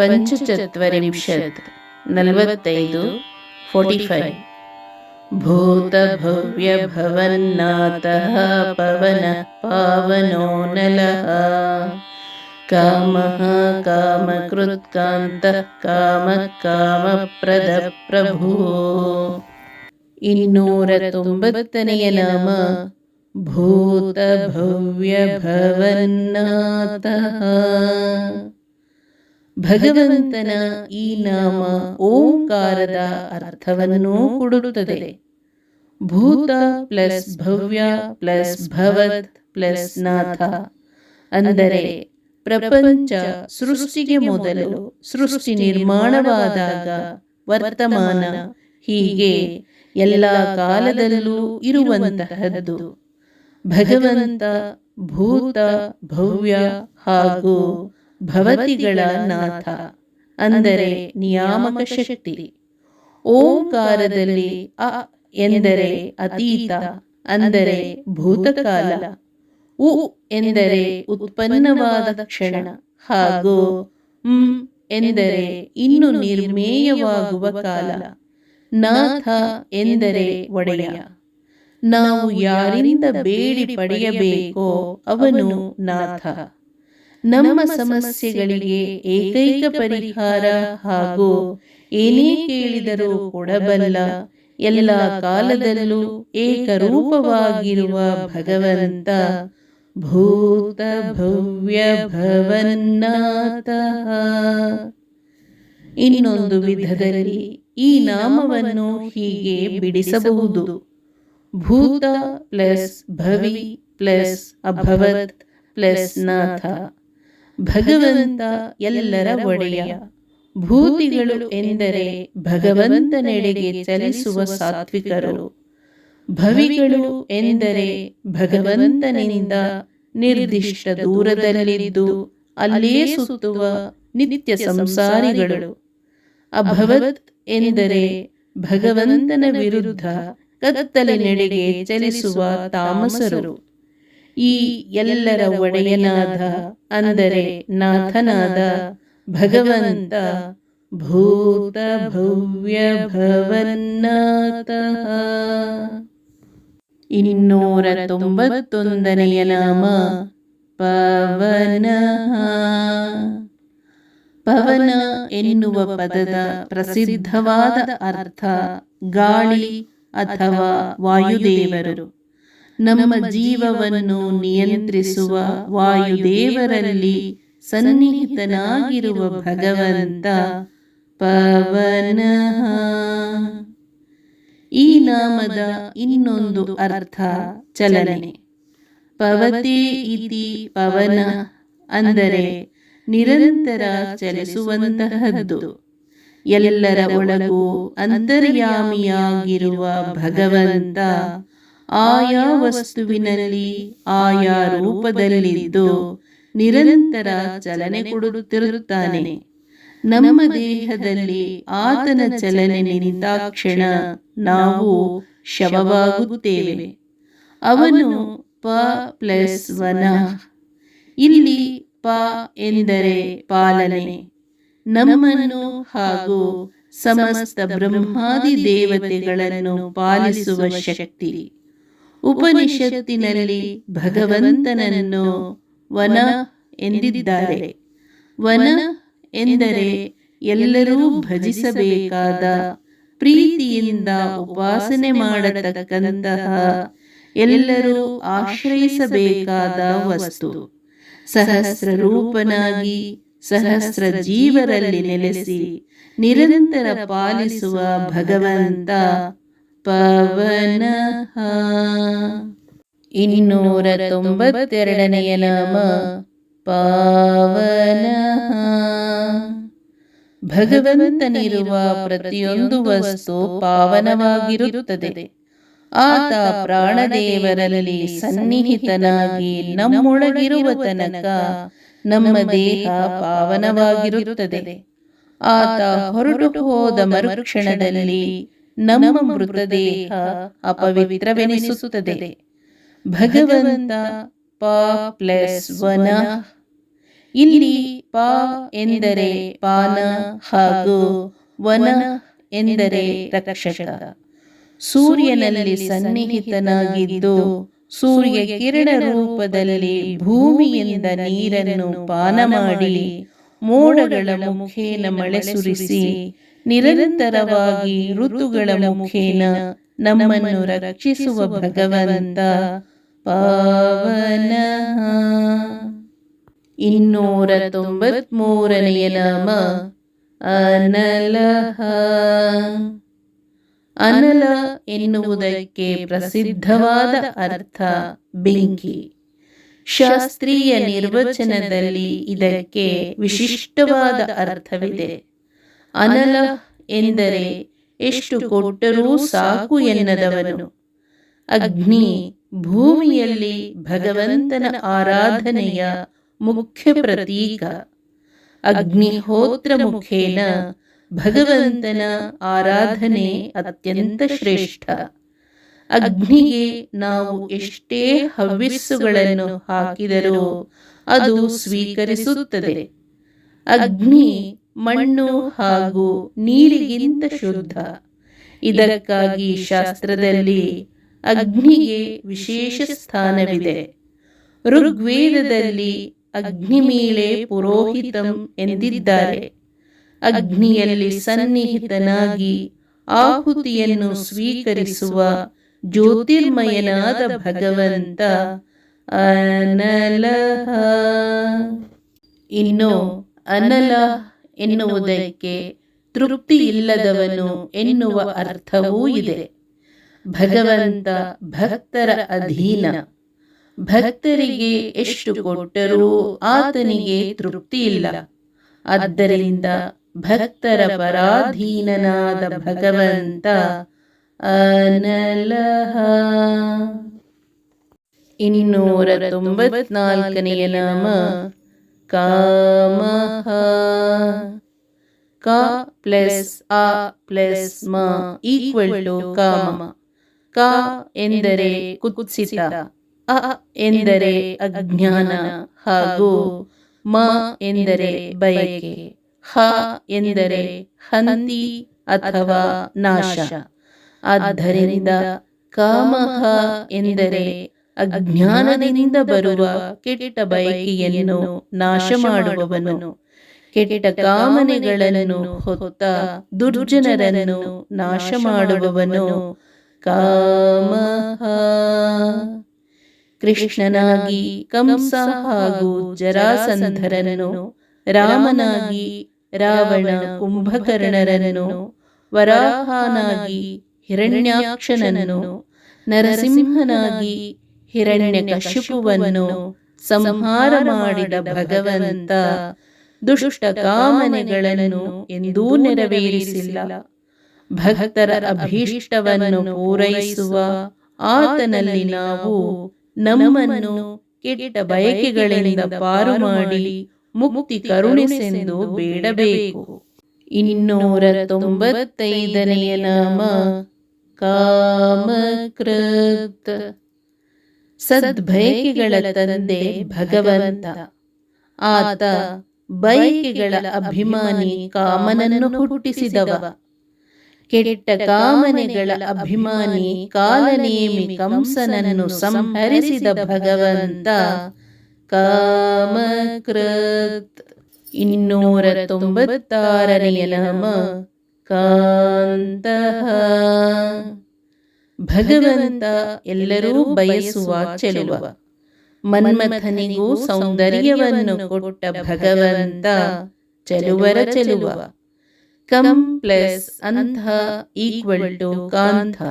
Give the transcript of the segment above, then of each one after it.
ಪಂಚಚತ್ವರಿಂಶತ್ ನಲವತ್ತೈದು forty five ಭೂತ ಭವ್ಯ ಭವನ್ನಾತಃ ಪವನ ಪಾವನೋ ನಲಃ ಕಾಮಃ ಕಾಮಕೃತ್ಕಾಂತಃ ಕಾಮ ಕಾಮಪ್ರದ ಪ್ರಭು ಇನ್ನೂರ ತೊಂಬತ್ತನೆಯ ನಾಮ ಭೂತ ಭವ್ಯ ಭವನ್ನಾತಃ ಭಗವಂತನ ಈ ನಾಮ ಓಂಕಾರದ ಅರ್ಥವನ್ನು ಕೊಡುತ್ತದೆ. ಭೂತ ಪ್ಲಸ್ ಭವ್ಯ ಪ್ಲಸ್ ಭವತ್ ಪ್ಲಸ್ ನಾಥ. ಅಂದರೆ ಪ್ರಪಂಚ ಸೃಷ್ಟಿಗೆ ಮೊದಲು ಸೃಷ್ಟಿ ನಿರ್ಮಾಣವಾದಾಗ ವರ್ತಮಾನ ಹೀಗೆ ಎಲ್ಲ ಕಾಲದಲ್ಲೂ ಇರುವಂತಹದ್ದು. ಭಗವಂತ ಭೂತ ಭವ್ಯ ಹಾಗೂ ಭವತಿಗಳ ನಾಥ ಅಂದರೆ ನಿಯಾಮಕ ಶಕ್ತಿ ಓಂಕಾರದಲ್ಲಿ ಅ ಎಂದರೆ ಅತೀತ, ಅಂದರೆ ಭೂತಕಾಲ. ಉ ಎಂದರೆ ಉತ್ಪನ್ನವಾದ ಕ್ಷಣ. ಹಾಗೂ ಮ್ ಎಂದರೆ ಇನ್ನು ನಿರ್ಮೇಯವಾಗುವ ಕಾಲ. ನಾಥ ಎಂದರೆ ಒಡೆಯ. ನಾವು ಯಾರಿಂದ ಬೇಡಿ ಪಡೆಯಬೇಕೋ ಅವನು ನಾಥ. ನಮ್ಮ ಸಮಸ್ಯೆಗಳಿಗೆ ಏಕೈಕ ಪರಿಹಾರ ಹಾಗೂ ಏನೇ ಕೇಳಿದರೂ ಕೊಡಬಲ್ಲ ಎಲ್ಲ ಕಾಲದಲ್ಲೂ ಏಕರೂಪವಾಗಿರುವ ಭಗವಂತ ಭೂತ ಭವ್ಯ ಭವನ್ನಾಥ. ಇನ್ನೊಂದು ವಿಧದಲ್ಲಿ ಈ ನಾಮವನ್ನು ಹೀಗೆ ಬಿಡಿಸಬಹುದು. ಭೂತ ಪ್ಲಸ್ ಭವಿ ಪ್ಲಸ್ ಅಭವತ್ ಪ್ಲಸ್ ನಾಥ. ಭಗವಂತ ಎಲ್ಲರ ಒಡೆಯ. ಭೂತಿಗಳು ಎಂದರೆ ಭಗವಂತನೆಡೆಗೆ ಚಲಿಸುವ ಸಾತ್ವಿಕರು. ಭವಿಗಳು ಎಂದರೆ ಭಗವಂತನಿಂದ ನಿರ್ದಿಷ್ಟ ದೂರದಲ್ಲಿದ್ದು ಅಲ್ಲೇ ಸುತ್ತುವ ನಿತ್ಯ ಸಂಸಾರಿಗಳು. ಅಭವತ್ ಎಂದರೆ ಭಗವಂತನ ವಿರುದ್ಧ ಕತ್ತಲಿನೆಡೆಗೆ ಚಲಿಸುವ ತಾಮಸರು. ಈ ಎಲ್ಲರ ಒಡೆಯನಾದ ಅಂದರೆ ನಾಥನಾದ ಭಗವಂತ ಭೂತ ಭವ್ಯ ಭವನ್ನಾಥ ಇನ್ನೂರ ತೊಂಬತ್ತೊಂದನೆಯ ನಾಮ ಪವನ. ಪವನ ಎನ್ನುವ ಪದದ ಪ್ರಸಿದ್ಧವಾದ ಅರ್ಥ ಗಾಳಿ ಅಥವಾ ವಾಯುದೇವರು. ನಮ್ಮ ಜೀವವನ್ನು ನಿಯಂತ್ರಿಸುವ ವಾಯುದೇವರಲ್ಲಿ ಸನ್ನಿಹಿತನಾಗಿರುವ ಭಗವಂತ ಪವನ. ಈ ನಾಮದ ಇನ್ನೊಂದು ಅರ್ಥ ಚಲನೆ. ಪವತೆ ಇತಿ ಪವನ ಅಂದರೆ ನಿರಂತರ ಚಲಿಸುವಂತಹದ್ದು. ಎಲ್ಲರ ಒಳಗೂ ಅಂತರ್ಯಾಮಿಯಾಗಿರುವ ಭಗವಂತ ಆಯಾ ವಸ್ತುವಿನಲ್ಲಿ, ಆಯಾ ರೂಪದಲ್ಲಿದ್ದು ನಿರಂತರ ಚಲನೆ ಕೊಡುತ್ತಿರುತ್ತಾನೆ. ನಮ್ಮ ದೇಹದಲ್ಲಿ ಆತನ ಚಲನೆ ನಿಂತಾಕ್ಷಣ ನಾವು ಶವವಾಗುತ್ತೇವೆ. ಅವನು ಪ ಪ್ಲಸ್ ವನ. ಇಲ್ಲಿ ಪ ಎಂದರೆ ಪಾಲನೆ. ನಮ್ಮನ್ನು ಹಾಗೂ ಸಮಸ್ತ ಬ್ರಹ್ಮಾದಿ ದೇವತೆಗಳನ್ನು ಪಾಲಿಸುವ ಶಕ್ತಿ. ಉಪನಿಷತ್ತಿನಲ್ಲಿ ಭಗವಂತನನ್ನು ವನ ಎಂದಿದ್ದಾರೆ. ವನ ಎಂದರೆ ಎಲ್ಲರೂ ಭಜಿಸಬೇಕಾದ ಪ್ರೀತಿಯಿಂದ ಉಪಾಸನೆ ಮಾಡತಕ್ಕಂತಹ ಎಲ್ಲರೂ ಆಶ್ರಯಿಸಬೇಕಾದ ವಸ್ತು. ಸಹಸ್ರ ರೂಪನಾಗಿ ಸಹಸ್ರ ಜೀವರಲ್ಲಿ ನೆಲೆಸಿ ನಿರಂತರ ಪಾಲಿಸುವ ಭಗವಂತ ಪವನ. ಇನ್ನೂರ ತೊಂಬತ್ತೆರಡನೆಯ ನಾಮ ಪಾವನ. ಭಗವಂತನಿರುವ ಪ್ರತಿಯೊಂದು ವಸ್ತು ಪಾವನವಾಗಿರುತ್ತದೆ. ಆತ ಪ್ರಾಣದೇವರಲ್ಲಿ ಸನ್ನಿಹಿತನಾಗಿ ನಮ್ಮೊಳಗಿರುವ ತನಕ ನಮ್ಮ ದೇಹ ಪಾವನವಾಗಿರುತ್ತದೆ. ಆತ ಹೊರಟು ಹೋದ ಮರುಕ್ಷಣದಲ್ಲಿ ನಮ್ಮ ಮೃತದೇಹ ಅಪವಿತ್ರವೆನಿಸುತ್ತದೆ. ಭಗವಂತ ಪ ಪ್ಲಸ್ ವನ. ಇಲ್ಲಿ ಪ ಎಂದರೆ ಪಾನ ಹಾಗೂ ವನ ಎಂದರೆ ರಕ್ಷಕ. ಸೂರ್ಯನಲ್ಲಿ ಸನ್ನಿಹಿತನಾಗಿದ್ದು ಸೂರ್ಯ ಕಿರಣ ರೂಪದಲ್ಲಿ ಭೂಮಿಯಿಂದ ನೀರನ್ನು ಪಾನ ಮಾಡಿ ಮೋಡಗಳ ಮುಖೇನ ಮಳೆ ಸುರಿಸಿ ನಿರಂತರವಾಗಿ ಋತುಗಳ ಮುಖೇನ ನಮ್ಮನ್ನು ರಕ್ಷಿಸುವ ಭಗವಂತ ಪಾವನ. ಇನ್ನೂರ ತೊಂಬತ್ಮೂರನೆಯ ನಾಮ ಅನಲಹ. ಅನಲ ಎನ್ನುವುದಕ್ಕೆ ಪ್ರಸಿದ್ಧವಾದ ಅರ್ಥ ಬೆಂಕಿ. ಶಾಸ್ತ್ರೀಯ ನಿರ್ವಚನದಲ್ಲಿ ಇದಕ್ಕೆ ವಿಶಿಷ್ಟವಾದ ಅರ್ಥವಿದೆ. ಅನಲ ಎಂದರೆ ಎಷ್ಟು ಕೊಟ್ಟರೂ ಸಾಕು ಎನ್ನದವನು. ಅಗ್ನಿ ಭೂಮಿಯಲ್ಲಿ ಭಗವಂತನ ಆರಾಧನೆಯ ಮುಖ್ಯ ಪ್ರತೀಕ. ಅಗ್ನಿಹೋತ್ರ ಮುಖೇನ ಭಗವಂತನ ಆರಾಧನೆ ಅತ್ಯಂತ ಶ್ರೇಷ್ಠ. ಅಗ್ನಿಗೆ ನಾವು ಎಷ್ಟೇ ಹವ್ಯಸ್ಸುಗಳನ್ನು ಹಾಕಿದರೂ ಅದು ಸ್ವೀಕರಿಸುತ್ತದೆ. ಅಗ್ನಿ ಮಣ್ಣು ಹಾಗೂ ನೀರಿಗಿಂತ ಶುದ್ಧ. ಇದಕ್ಕಾಗಿ ಶಾಸ್ತ್ರದಲ್ಲಿ ಅಗ್ನಿಗೆ ವಿಶೇಷ ಸ್ಥಾನವಿದೆ. ಋಗ್ವೇದದಲ್ಲಿ ಅಗ್ನಿಮೀಳೆ ಪುರೋಹಿತಂ ಎಂದಿದ್ದಾರೆ. ಅಗ್ನಿಯಲ್ಲಿ ಸನ್ನಿಹಿತನಾಗಿ ಆಹುತಿಯನ್ನು ಸ್ವೀಕರಿಸುವ ಜ್ಯೋತಿರ್ಮಯನಾದ ಭಗವಂತ ಅನಲಹ. ಇನ್ನು ಅನಲ ಎನ್ನುವುದಕ್ಕೆ ತೃಪ್ತಿ ಇಲ್ಲದವನು ಎನ್ನುವ ಅರ್ಥವೂ ಇದೆ. ಭಗವಂತ ಭಕ್ತರ ಅಧೀನ. ಭಕ್ತರಿಗೆ ಎಷ್ಟು ಕೊಟ್ಟರೂ ಆತನಿಗೆ ತೃಪ್ತಿ ಇಲ್ಲ ಆದ್ದರಿಂದ ಭಕ್ತರ ಪರಾಧೀನನಾದ ಭಗವಂತ ಅನಲಹ. ಇನ್ನೂರ ತೊಂಬತ್ನಾಲ್ಕನೆಯ ನಾಮ. ಕಾಮಹ ಕ ಪ್ಲಸ್ ಅ ಪ್ಲಸ್ ಮ ಈಕ್ವಲ್ ಟು ಕಾಮ ಕ ಎಂದರೆ ಕುತ್ಸಿತ ಅ ಎಂದರೆ ಅಜ್ಞಾನ ಹಾಗೂ ಮ ಎಂದರೆ ಬಯಕೆ ಹ ಎಂದರೆ ಹಂದಿ ಅಥವಾ ನಾಶ ಆದ್ದರಿಂದ ಕಾಮಹ ಎಂದರೆ ಅಜ್ಞಾನದಿಂದ ಬರುವ ಕೆಟ್ಟ ಬಯಕೆಯನ್ನು ನಾಶ ಮಾಡುವವನು ಕೆಟ್ಟ ಕಾಮನೆಗಳನ್ನು ಹೊತ್ತ ದುರ್ಜನರನ್ನು ನಾಶ ಮಾಡುವವನು ಕಾಮಹ ಕೃಷ್ಣನಾಗಿ ಕಂಸ ಹಾಗೂ ಜರಾಸಂಧರನ್ನು ರಾಮನಾಗಿ ರಾವಣ ಕುಂಭಕರ್ಣರನ್ನು, ವರಾಹನಾಗಿ ಹಿರಣ್ಯಾಕ್ಷನನ್ನು, ನರಸಿಂಹನಾಗಿ ಹಿರಣ್ಯಕಶಿಪುವನ್ನು ಸಂಹಾರ ಮಾಡಿದ ಭಗವಂತ ದುಷ್ಟ ಕಾಮನೆಗಳನ್ನು ಎಂದೂ ನೆರವೇರಿಸಿಲ್ಲ. ಭಕ್ತರ ಅಭೀಷ್ಟವನ್ನು ಪೂರೈಸುವ ಆತನಲ್ಲಿ ನಾವು ನಮ್ಮನ್ನು ಕೆಟ್ಟ ಬಯಕೆಗಳಿಂದ ಪಾರು ಮಾಡಿ ಮುಕ್ತಿ ಕರುಣಿಸೆಂದು ಬೇಡಬೇಕು. ಇನ್ನೂರ ತೊಂಬತ್ತೈದನೆಯ ನಾಮ ಕಾಮಕೃತ್. ಸದ್ಬಯಕೆಗಳ ತಂದೆ ಭಗವಂತ. ಆತ ಬಯಕೆಗಳ ಅಭಿಮಾನಿ ಕಾಮನನ್ನು ಹುಟ್ಟಿಸಿದವ. ಕೆಟ್ಟ ಕಾಮನೆಗಳ ಅಭಿಮಾನಿ ಕಾಲನೇಮಿ ಕಂಸನನ್ನು ಸಂಹರಿಸಿದ ಭಗವಂತ. ಕಾಮಕೃತ್. ಇನ್ನೂರ ತೊಂಬತ್ತಾರನೆಯ ನಾಮ ಕಾಂತಃ. ಭಗವಂತ ಎಲ್ಲರೂ ಬಯಸುವ ಚೆಲುವ. ಮನ್ಮಥನಿಗೂ ಸೌಂದರ್ಯವನ್ನು ಕೊಟ್ಟ ಭಗವಂತ ಚೆಲುವರ ಚೆಲುವ. ಕಂ ಪ್ಲಸ್ ಅಂಥ ಈಕ್ವಲ್ ಟು ಕಾಂತ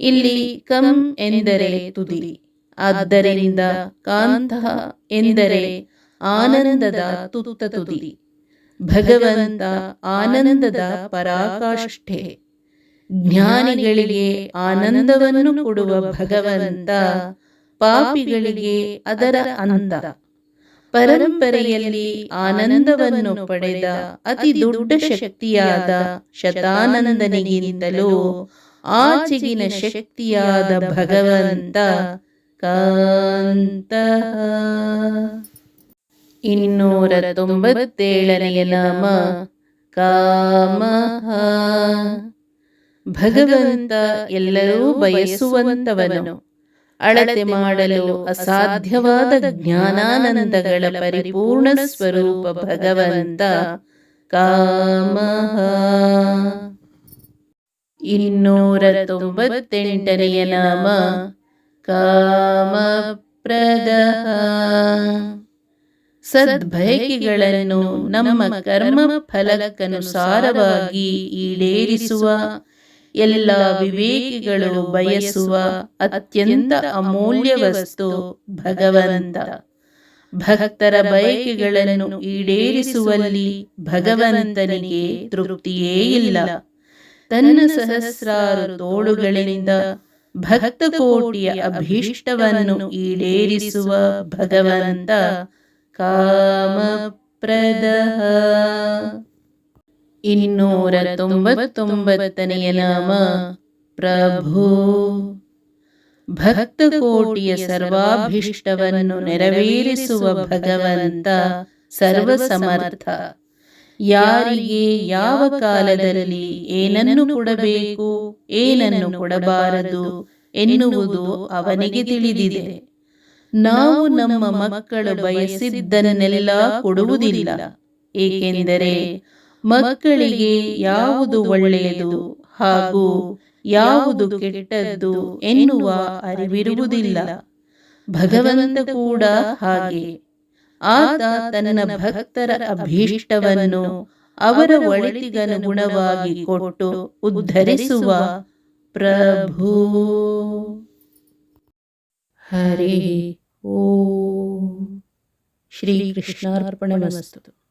ಇಲ್ಲಿ ಕಂ ಎಂದರೆ ತುದಿ. ಆದ್ದರಿಂದ ಕಾಂತ ಎಂದರೆ ಆನಂದದ ತುತ್ತ ತುದಿ. ಭಗವಂತ ಆನಂದದ ಪರಾಕಾಷ್ಠೆ. ಜ್ಞಾನಿಗಳಿಗೆ ಆನಂದವನ್ನು ಕೊಡುವ ಭಗವಂತ ಪಾಪಿಗಳಿಗೆ ಅದರ ಅಂತ ಪರಂಪರೆಯಲ್ಲಿ ಆನಂದವನ್ನು ಪಡೆದ ಅತಿ ದೊಡ್ಡ ಶಕ್ತಿಯಾದ ಶತಾನಂದನಿಗಿಂತಲೂ ಆಚೆಗಿನ ಶಕ್ತಿಯಾದ ಭಗವಂತ ಕಾಂತ. ಇನ್ನೂರ ತೊಂಬತ್ತೇಳನೆಯ ನಾಮ ಕಾಮ. ಭಗವಂತ ಎಲ್ಲರೂ ಬಯಸುವಂತವನು. ಅಳತೆ ಮಾಡಲು ಅಸಾಧ್ಯವಾದ ಜ್ಞಾನಾನಂದಗಳ ಪರಿಪೂರ್ಣ ಸ್ವರೂಪ ಭಗವಂತ ಕಾಮ. ಇನ್ನೂರ ತೊಂಬತ್ತೆಂಟನೆಯ ನಾಮ ಕಾಮಪ್ರದ. ಸದ್ಭಯಗಳನ್ನು ನಮ್ಮ ಕರ್ಮ ಫಲಕ್ಕನುಸಾರವಾಗಿ ಈಡೇರಿಸುವ ಎಲ್ಲ ವಿವೇಕಿಗಳು ಬಯಸುವ ಅತ್ಯಂತ ಅಮೂಲ್ಯ ವಸ್ತು ಭಗವಂತ. ಭಕ್ತರ ಬಯಕೆಗಳನ್ನು ಈಡೇರಿಸುವಲ್ಲಿ ಭಗವಂತನಿಗೆ ತೃಪ್ತಿಯೇ ಇಲ್ಲ. ತನ್ನ ಸಹಸ್ರಾರು ತೋಳುಗಳಿಂದ ಭಕ್ತ ಕೋಟಿಯ ಅಭೀಷ್ಟವನ್ನು ಈಡೇರಿಸುವ ಭಗವಂತ ಕಾಮಪ್ರದ. ಇನ್ನೂರ ತೊಂಬತ್ತೊಂಬತ್ತನೆಯ ನಾಮ. ಪ್ರಭು. ಭಕ್ತ ಕೋಟಿಯ ಸರ್ವಾಭೀಷ್ಟವನ್ನು ನೆರವೇರಿಸುವ ಭಗವಂತ ಸರ್ವ ಸಮರ್ಥ ಯಾರಿಗೆ ಯಾವ ಕಾಲದಲ್ಲಿ ಏನನ್ನು ಕೊಡಬೇಕು, ಏನನ್ನು ಕೊಡಬಾರದು ಎನ್ನುವುದು ಅವನಿಗೆ ತಿಳಿದಿದೆ. ನಾವು ನಮ್ಮ ಮಕ್ಕಳು ಬಯಸಿದ್ದನ್ನೆಲ್ಲ ಕೊಡುವುದಿಲ್ಲ. ಏಕೆಂದರೆ ಮಕ್ಕಳಿಗೆ ಯಾವುದು ಒಳ್ಳೆಯದು ಹಾಗೂ ಯಾವುದು ಕೆಟ್ಟದ್ದು ಎನ್ನುವ ಅರಿವಿರುವುದಿಲ್ಲ. ಭಗವಂತ ಕೂಡ ಹಾಗೆ. ಆತ ತನ್ನ ಭಕ್ತರ ಅಭೀಷ್ಟವನ್ನು ಅವರ ಒಳಿತಿಗನುಗುಣವಾಗಿ ಕೊಟ್ಟು ಉದ್ಧರಿಸುವ ಪ್ರಭು. ಹರಿ ಓಂ. ಶ್ರೀಕೃಷ್ಣಾರ್ಪಣಮಸ್ತು